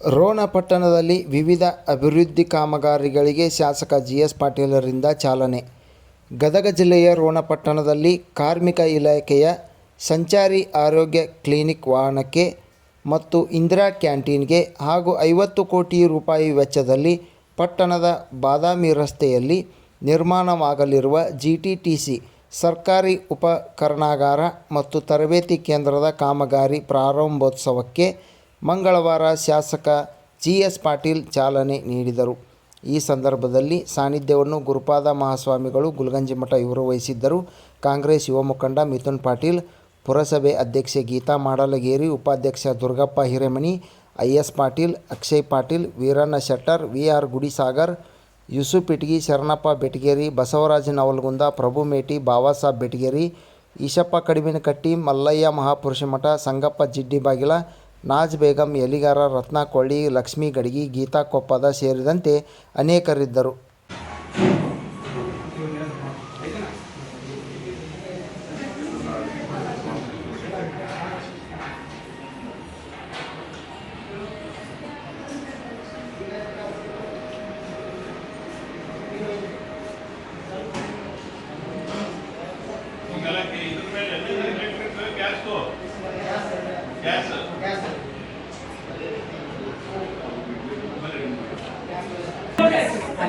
ರೋಣ ಪಟ್ಟಣದಲ್ಲಿ ವಿವಿಧ ಅಭಿವೃದ್ಧಿ ಕಾಮಗಾರಿಗಳಿಗೆ ಶಾಸಕ ಜಿ ಎಸ್ ಪಾಟೀಲರಿಂದ ಚಾಲನೆ. ಗದಗ ಜಿಲ್ಲೆಯ ರೋಣ ಪಟ್ಟಣದಲ್ಲಿ ಕಾರ್ಮಿಕ ಇಲಾಖೆಯ ಸಂಚಾರಿ ಆರೋಗ್ಯ ಕ್ಲಿನಿಕ್ ವಾಹನಕ್ಕೆ ಮತ್ತು ಇಂದಿರಾ ಕ್ಯಾಂಟೀನ್ಗೆ ಹಾಗೂ ಐವತ್ತು ಕೋಟಿ ರೂಪಾಯಿ ವೆಚ್ಚದಲ್ಲಿ ಪಟ್ಟಣದ ಬಾದಾಮಿ ರಸ್ತೆಯಲ್ಲಿ ನಿರ್ಮಾಣವಾಗಲಿರುವ ಜಿ ಟಿ ಟಿ ಸಿ ಸರ್ಕಾರಿ ಉಪಕರಣಾಗಾರ ಮತ್ತು ತರಬೇತಿ ಕೇಂದ್ರದ ಕಾಮಗಾರಿ ಪ್ರಾರಂಭೋತ್ಸವಕ್ಕೆ ಮಂಗಳವಾರ ಶಾಸಕ ಜಿ ಎಸ್ ಪಾಟೀಲ್ ಚಾಲನೆ ನೀಡಿದರು. ಈ ಸಂದರ್ಭದಲ್ಲಿ ಸಾನ್ನಿಧ್ಯವನ್ನು ಗುರುಪಾದ ಮಹಾಸ್ವಾಮಿಗಳು ಗುಲ್ಗಂಜಿ ಮಠ ಇವರು ವಹಿಸಿದ್ದರು. ಕಾಂಗ್ರೆಸ್ ಯುವ ಮುಖಂಡ ಮಿಥುನ್ ಪಾಟೀಲ್, ಪುರಸಭೆ ಅಧ್ಯಕ್ಷೆ ಗೀತಾ ಮಾಡಲಗೇರಿ, ಉಪಾಧ್ಯಕ್ಷ Durgappa Hiremani I S Patil, Akshay Patil, Veeranna Shettar V R Gudisagar, Yusuf Itagi Sharanappa Betageri, Basavaraj Navalgund, Prabhu Meti Babasab Betageri, Eshappa Kadiminakatti, Mallayya Mahapurusha Math, Sangappa Jiddi ಬಾಗಿಲ ನಾಜ್ ಬೇಗಂ ಎಲಿಗಾರ ರತ್ನ ಕೊಳ್ಳಿ ಲಕ್ಷ್ಮೀ ಗಡಿಗಿ ಗೀತಾ ಕೊಪ್ಪದ ಸೇರಿದಂತೆ ಅನೇಕರಿದ್ದರು.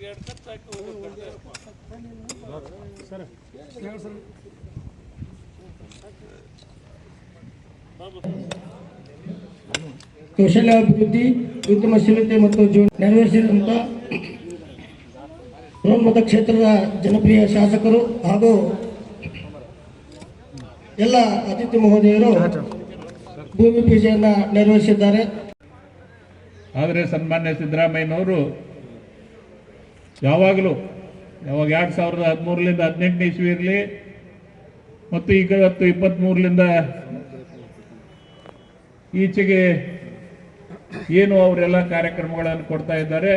ಗ್ಯಾಸ್ದು ಗ್ಯಾಸ್ ಕೌಶಲ್ಯಾಭಿವೃದ್ಧಿ, ಉದ್ಯಮಶೀಲತೆ ಮತ್ತು ಜೀವನ ನೆರವೇರಿಸಿದಂಥ ಬೃಹನ್ಮತ ಕ್ಷೇತ್ರದ ಜನಪ್ರಿಯ ಶಾಸಕರು ಹಾಗೂ ಎಲ್ಲ ಅತಿಥಿ ಮಹೋದಯರು ಭೂಮಿ ಪೂಜೆಯನ್ನು ನೆರವೇರಿಸಿದ್ದಾರೆ. ಆದರೆ ಸನ್ಮಾನ್ಯ ಸಿದ್ದರಾಮಯ್ಯನವರು ಯಾವಾಗಲೂ, ಯಾವಾಗ ಎರಡು ಸಾವಿರದ ಹದಿಮೂರರಿಂದ ಹದಿನೆಂಟನೇ ಇಸ್ವಿ ಇರಲಿ ಮತ್ತು ಈಗ ಇವತ್ತು ಇಪ್ಪತ್ತ್ಮೂರರಿಂದ ಈಚೆಗೆ ಏನು ಅವರೆಲ್ಲ ಕಾರ್ಯಕ್ರಮಗಳನ್ನು ಕೊಡ್ತಾ ಇದ್ದಾರೆ,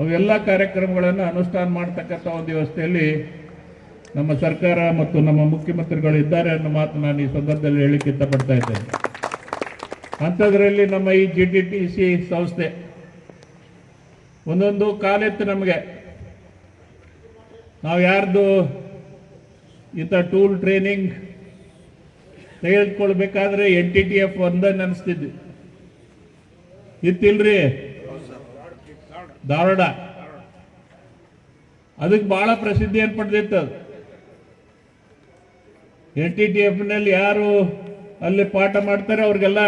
ಅವೆಲ್ಲ ಕಾರ್ಯಕ್ರಮಗಳನ್ನು ಅನುಷ್ಠಾನ ಮಾಡ್ತಕ್ಕಂಥ ಒಂದು ವ್ಯವಸ್ಥೆಯಲ್ಲಿ ನಮ್ಮ ಸರ್ಕಾರ ಮತ್ತು ನಮ್ಮ ಮುಖ್ಯಮಂತ್ರಿಗಳು ಇದ್ದಾರೆ ಅನ್ನೋ ಮಾತು ನಾನು ಈ ಸಂದರ್ಭದಲ್ಲಿ ಹೇಳಲಿಕ್ಕೆ ಇಷ್ಟಪಡ್ತಾ ಇದ್ದೇನೆ. ಅಂಥದ್ರಲ್ಲಿ ನಮ್ಮ ಈ ಜಿ ಡಿ ಟಿ ಸಿ ಸಂಸ್ಥೆ, ಒಂದೊಂದು ಕಾಲೆತ್ತು ನಮಗೆ ನಾವು ಯಾರ್ದು ಇಂಥ ಟೂಲ್ ಟ್ರೈನಿಂಗ್ ತೆಗೆದುಕೊಳ್ಬೇಕಾದ್ರೆ ಎನ್ ಟಿ ಟಿ ಎಫ್ ಒಂದನ್ನು ಅನಿಸ್ತಿದ್ವಿ ಇತ್ತಿಲ್ರಿ? ಧಾರವಾಡ. ಅದಕ್ಕೆ ಬಹಳ ಪ್ರಸಿದ್ಧಿಯನ್ನು ಪಡೆದಿತ್ತು ಅದು? ಎನ್ ಟಿ ಟಿ ಎಫ್ನಲ್ಲಿ ಯಾರು ಅಲ್ಲಿ ಪಾಠ ಮಾಡ್ತಾರೆ ಅವ್ರಿಗೆಲ್ಲ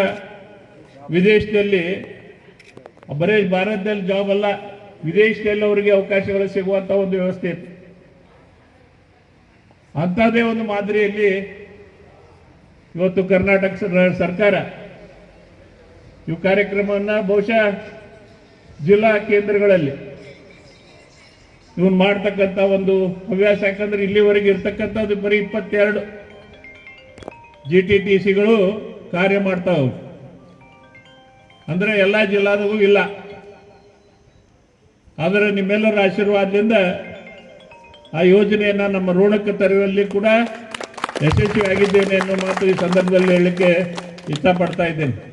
ವಿದೇಶದಲ್ಲಿ, ಬರೀ ಭಾರತದಲ್ಲಿ ಜಾಬ್ ಅಲ್ಲ, ವಿದೇಶದಲ್ಲಿ ಅವರಿಗೆ ಅವಕಾಶಗಳು ಸಿಗುವಂತ ಒಂದು ವ್ಯವಸ್ಥೆ ಇತ್ತು. ಅಂಥದ್ದೇ ಒಂದು ಮಾದರಿಯಲ್ಲಿ ಇವತ್ತು ಕರ್ನಾಟಕ ಸರ್- ಸರ್ಕಾರ ಇವು ಕಾರ್ಯಕ್ರಮವನ್ನು ಬಹುಶಃ ಜಿಲ್ಲಾ ಕೇಂದ್ರಗಳಲ್ಲಿ ಇವನ್ ಮಾಡ್ತಕ್ಕಂಥ ಒಂದು ಹವ್ಯಾಸ, ಯಾಕಂದ್ರೆ ಇಲ್ಲಿವರೆಗೆ ಇರ್ತಕ್ಕಂಥದ್ದು ಬರೀ ಇಪ್ಪತ್ತೆರಡು ಜಿ ಟಿ ಟಿ ಸಿಗಳು ಕಾರ್ಯ ಮಾಡ್ತಾವೆ ಅಂದ್ರೆ ಎಲ್ಲ ಜಿಲ್ಲಾದಾಗೂ ಇಲ್ಲ. ಆದರೆ ನಿಮ್ಮೆಲ್ಲರ ಆಶೀರ್ವಾದದಿಂದ ಆ ಯೋಜನೆಯನ್ನು ನಮ್ಮ ಋಣಕ್ಕೆ ತರುವಲ್ಲಿ ಕೂಡ ಯಶಸ್ವಿಯಾಗಿದ್ದೇನೆ ಎನ್ನುವ ಮಾತು ಈ ಸಂದರ್ಭದಲ್ಲಿ ಹೇಳಲಿಕ್ಕೆ ಇಷ್ಟಪಡ್ತಾ ಇದ್ದೇನೆ.